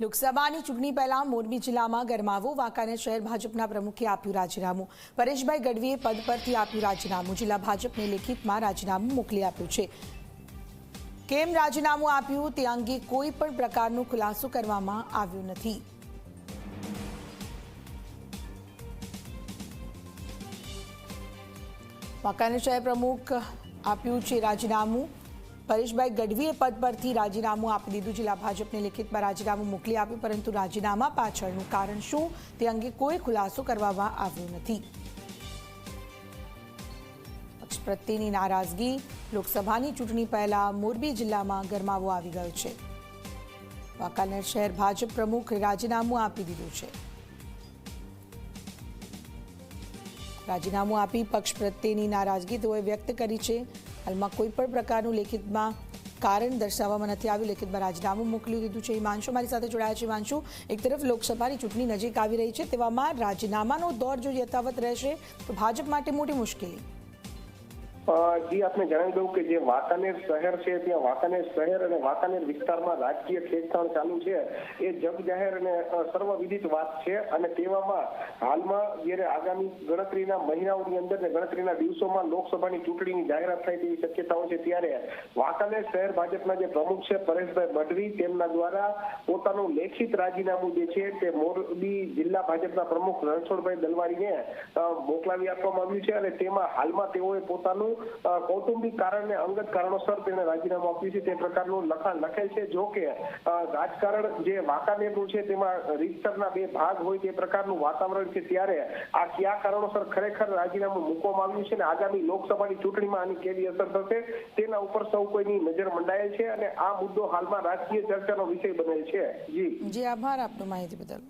લોકસભાની ચૂંટણી પહેલા મોરબી જિલ્લામાં ગરમાવો, વાંકાનેર શહેર ભાજપના પ્રમુખે આપ્યું રાજીનામું. પરેશભાઈ ગઢવીએ પદ પરથી આપ્યું રાજીનામું. જિલ્લા ભાજપને લેખિતમાં રાજીનામું મોકલી આપ્યું છે. કેમ રાજીનામું આપ્યું? તે અંગે કોઈ પણ પ્રકારનો ખુલાસો કરવામાં આવ્યો નથી. વાંકાનેર શહેર પ્રમુખ આપ્યું છે રાજીનામું. પરેશભાઈ ગઢવીએ પદ પરથી રાજીનામું આપી દીધું. જિલ્લા ભાજપને લેખિતમાં રાજીનામું મોકલી આપ્યું, પરંતુ રાજીનામા પાછળનું કારણ શું? તે અંગે કોઈ ખુલાસો કરવામાં આવ્યો નથી. પક્ષ પ્રત્યેની નારાજગી, લોકસભાની ચૂંટણી પહેલા મોરબી જિલ્લામાં ગરમાવો આવી ગયો છે. વાંકાનેર શહેર ભાજપ પ્રમુખ રાજીનામું આપી દીધું છે. રાજીનામું આપી પક્ષ પ્રત્યેની નારાજગી તેઓએ વ્યક્ત કરી છે. હાલમાં કોઈ પણ પ્રકારનું લેખિતમાં કારણ દર્શાવવામાં નથી આવ્યું. લેખિતમાં રાજીનામું મોકલી દીધું છે. હિમાંશુ મારી સાથે જોડાયા છે. હિમાંશુ, એક તરફ લોકસભાની ચૂંટણી નજીક આવી રહી છે. તેવામાં રાજીનામાનો દોર જો યથાવત રહેશે, તો ભાજપ માટે મોટી મુશ્કેલી. જી આપને જણાવી દઉં કે જે વાંકાનેર શહેર છે, ત્યાં વાંકાનેર શહેર અને વાંકાનેર વિસ્તારમાં રાજકીય ખેંચતાણ ચાલુ છે. એ જગ જાહેર અને સર્વવિદિત વાત છે અને તેવામાં હાલમાં જ્યારે આગામી ગણતરીના મહિનાઓની અંદર ને ગણતરીના દિવસોમાં લોકસભાની ચૂંટણીની જાહેરાત થાય તેવી શક્યતાઓ છે, ત્યારે વાંકાનેર શહેર ભાજપના જે પ્રમુખ છે, પરેશભાઈ બઢવી તેમના દ્વારા પોતાનું લેખિત રાજીનામું જે છે તે મોરબી જિલ્લા ભાજપના પ્રમુખ રણછોડભાઈ દલવારીને મોકલાવી આપવામાં આવ્યું છે અને તેમાં હાલમાં તેઓએ પોતાનું અ, કારણ ને અંગત કારણોસર તેણે રાજીનામું આપ્યું છે. તે પ્રકારનું લખાણ લખેલ છે. જો કે રાજકારણ જે વાંકાનેરનું છે તેમાં રીતસરના બે ભાગ હોય તે પ્રકારનું વાતાવરણ છે. ત્યારે આ કયા કારણોસર ખરેખર રાજીનામું મૂકવામાં આવ્યું છે અને આગામી લોકસભાની ચૂંટણીમાં આની કેવી અસર થશે તેના ઉપર સૌ કોઈની નજર મંડાયેલ છે અને આ મુદ્દો હાલમાં રાજકીય ચર્ચાનો વિષય બનેલ છે. જી. જી આભાર આપનો માહિતી બદલ.